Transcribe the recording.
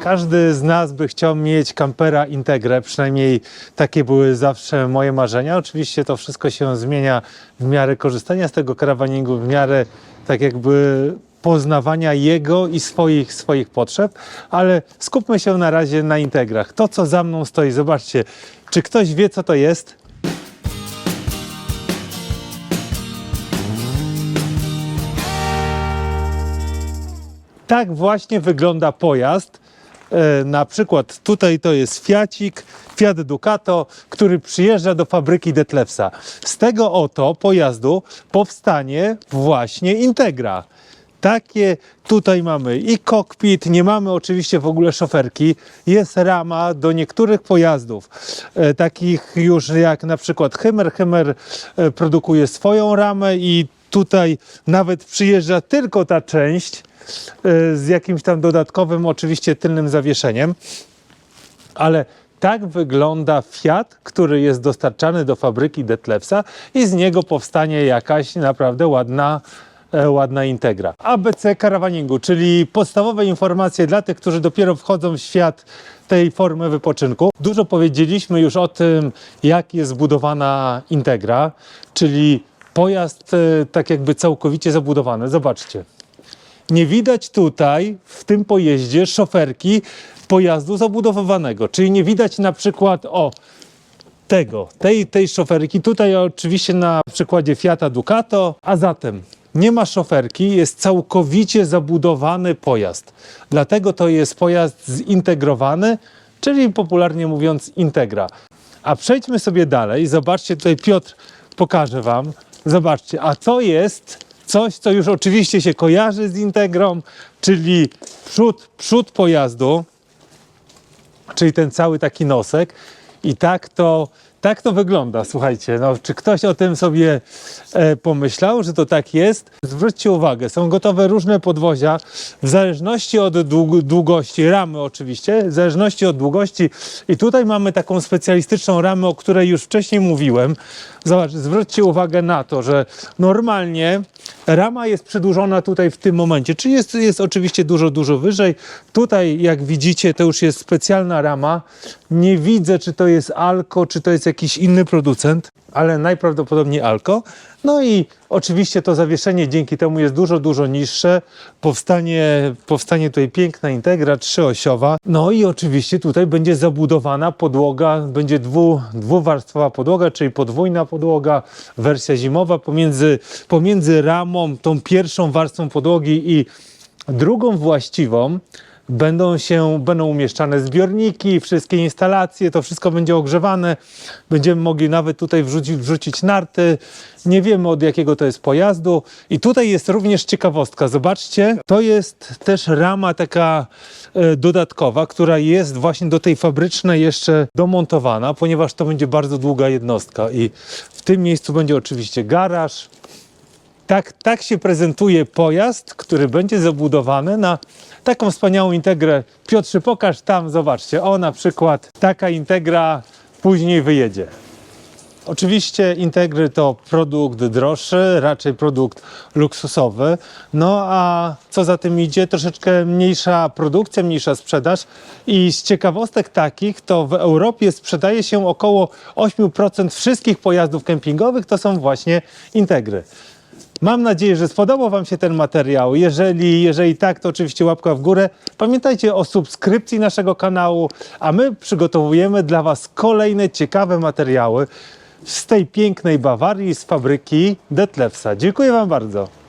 Każdy z nas by chciał mieć kampera Integrę, przynajmniej takie były zawsze moje marzenia. Oczywiście to wszystko się zmienia w miarę korzystania z tego karawaningu, w miarę tak jakby poznawania jego i swoich, swoich potrzeb, ale skupmy się na razie na Integrach. To, co za mną stoi, zobaczcie, czy ktoś wie, co to jest? Tak właśnie wygląda pojazd. E, Na przykład tutaj to jest Fiacik, Fiat Ducato, który przyjeżdża do fabryki Detlefsa. Z tego oto pojazdu powstanie właśnie Integra. Takie tutaj mamy i kokpit, nie mamy oczywiście w ogóle szoferki, jest rama do niektórych pojazdów, e, takich już jak na przykład Hymer. Hymer e, produkuje swoją ramę i tutaj nawet przyjeżdża tylko ta część z jakimś tam dodatkowym oczywiście tylnym zawieszeniem, ale tak wygląda Fiat, który jest dostarczany do fabryki Detlefsa i z niego powstanie jakaś naprawdę ładna, e, ładna integra. ABC karawaningu, czyli podstawowe informacje dla tych, którzy dopiero wchodzą w świat tej formy wypoczynku. Dużo powiedzieliśmy już o tym, jak jest zbudowana integra, czyli pojazd e, tak jakby całkowicie zabudowany. Zobaczcie. Nie widać tutaj w tym pojeździe szoferki pojazdu zabudowanego, czyli nie widać na przykład o tego, tej, tej szoferki. Tutaj oczywiście na przykładzie Fiata Ducato, a zatem nie ma szoferki, jest całkowicie zabudowany pojazd. Dlatego to jest pojazd zintegrowany, czyli popularnie mówiąc integra. A przejdźmy sobie dalej. Zobaczcie, tutaj Piotr pokaże Wam. Zobaczcie, a co jest coś, co już oczywiście się kojarzy z integrą, czyli przód, przód pojazdu, czyli ten cały taki nosek. I tak to, tak to wygląda, słuchajcie. No, czy ktoś o tym sobie e, pomyślał, że to tak jest? Zwróćcie uwagę, są gotowe różne podwozia w zależności od dług, długości, ramy oczywiście, w zależności od długości. I tutaj mamy taką specjalistyczną ramę, o której już wcześniej mówiłem. Zobacz, zwróćcie uwagę na to, że normalnie rama jest przedłużona tutaj w tym momencie, czyli jest, jest oczywiście dużo, dużo wyżej. Tutaj, jak widzicie, to już jest specjalna rama. Nie widzę, czy to jest Alko, czy to jest jakiś inny producent, ale najprawdopodobniej Alko. No i oczywiście to zawieszenie dzięki temu jest dużo, dużo niższe. Powstanie, powstanie tutaj piękna integra trzyosiowa. No i oczywiście tutaj będzie zabudowana podłoga, będzie dwu, dwuwarstwowa podłoga, czyli podwójna podłoga, wersja zimowa pomiędzy, pomiędzy ramą, tą pierwszą warstwą podłogi i drugą właściwą będą się, będą umieszczane zbiorniki, wszystkie instalacje, to wszystko będzie ogrzewane. Będziemy mogli nawet tutaj wrzucić, wrzucić narty. Nie wiemy od jakiego to jest pojazdu. I tutaj jest również ciekawostka. Zobaczcie, to jest też rama taka e, dodatkowa, która jest właśnie do tej fabrycznej jeszcze domontowana, ponieważ to będzie bardzo długa jednostka. I w tym miejscu będzie oczywiście garaż, tak, tak się prezentuje pojazd, który będzie zabudowany na taką wspaniałą integrę. Piotrze, pokaż tam, zobaczcie. O, na przykład taka integra później wyjedzie. Oczywiście Integry to produkt droższy, raczej produkt luksusowy. No a co za tym idzie, troszeczkę mniejsza produkcja, mniejsza sprzedaż. I z ciekawostek takich, to w Europie sprzedaje się około 8% wszystkich pojazdów kempingowych, to są właśnie Integry. Mam nadzieję, że spodobał Wam się ten materiał. Jeżeli, jeżeli tak, to oczywiście łapka w górę. Pamiętajcie o subskrypcji naszego kanału, a my przygotowujemy dla Was kolejne ciekawe materiały z tej pięknej Bawarii, z fabryki Detlefsa. Dziękuję Wam bardzo.